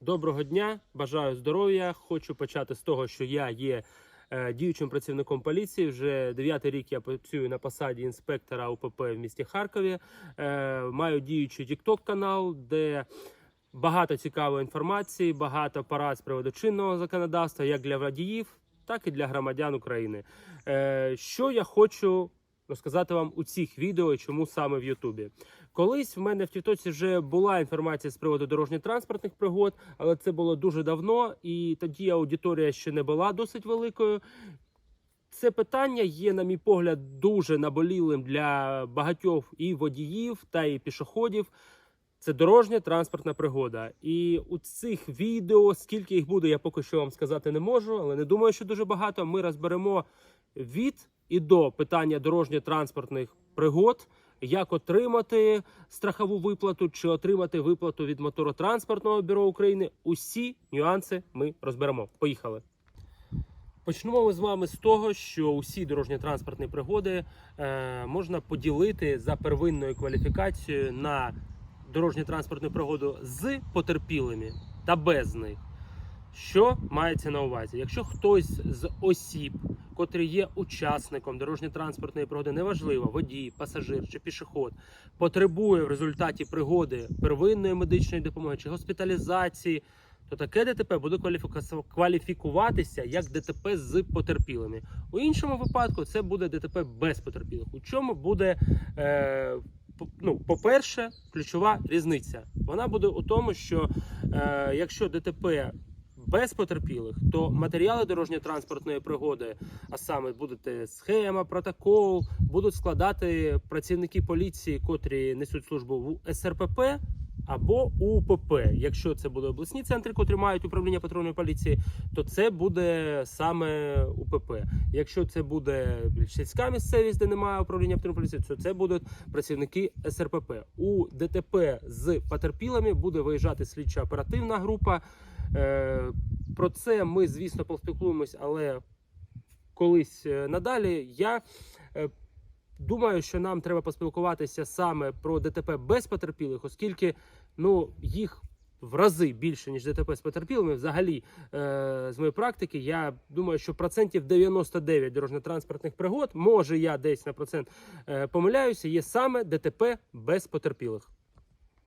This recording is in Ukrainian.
Доброго дня, бажаю здоров'я. Хочу почати з того, що я є е, діючим працівником поліції. Вже дев'ятий рік я працюю на посаді інспектора УПП в місті Харкові. Е, маю діючий TikTok канал, де багато цікавої інформації, багато порад з приводу чинного законодавства, як для водіїв, так і для громадян України. Е, що я хочу розказати вам у цих відео, чому саме в Ютубі. Колись в мене в Тіктоці вже була інформація з приводу дорожньо-транспортних пригод, але це було дуже давно, і тоді аудиторія ще не була досить великою. Це питання є, на мій погляд, дуже наболілим для багатьох і водіїв та і пішоходів. Це дорожня транспортна пригода. І у цих відео, скільки їх буде, я поки що вам сказати не можу, але не думаю, що дуже багато. Ми розберемо від і до питання дорожньо-транспортних пригод, як отримати страхову виплату чи отримати виплату від моторотранспортного бюро України. Усі нюанси ми розберемо. Поїхали. Почнемо ми з вами з того, що усі дорожньо-транспортні пригоди е, можна поділити за первинною кваліфікацією на дорожньо-транспортну пригоду з потерпілими та без них. Що мається на увазі? Якщо хтось з осіб, котрий є учасником дорожньо-транспортної пригоди, неважливо, водій, пасажир чи пішоход, потребує в результаті пригоди первинної медичної допомоги чи госпіталізації, то таке ДТП буде кваліфікуватися як ДТП з потерпілими. У іншому випадку це буде ДТП без потерпілих. У чому буде, е, ну, по-перше, ключова різниця. Вона буде у тому, що е, якщо ДТП без потерпілих, то матеріали дорожньо-транспортної пригоди, а саме буде схема, протокол, будуть складати працівники поліції, котрі несуть службу в СРПП або УПП. Якщо це буде обласні центри, котрі мають управління патрульної поліції, то це буде саме УПП. Якщо це буде сільська місцевість, де немає управління патрульної поліції, то це будуть працівники СРПП. У ДТП з потерпілими буде виїжджати слідча оперативна група. Е, Про це ми, звісно, поспілкуємось, але колись е, надалі. Я е, думаю, що нам треба поспілкуватися саме про ДТП без потерпілих, оскільки ну, їх в рази більше, ніж ДТП з потерпілими. Взагалі, е, з моєї практики, я думаю, що процентів 99 дорожньо-транспортних пригод, може я десь на процент е, помиляюся, є саме ДТП без потерпілих.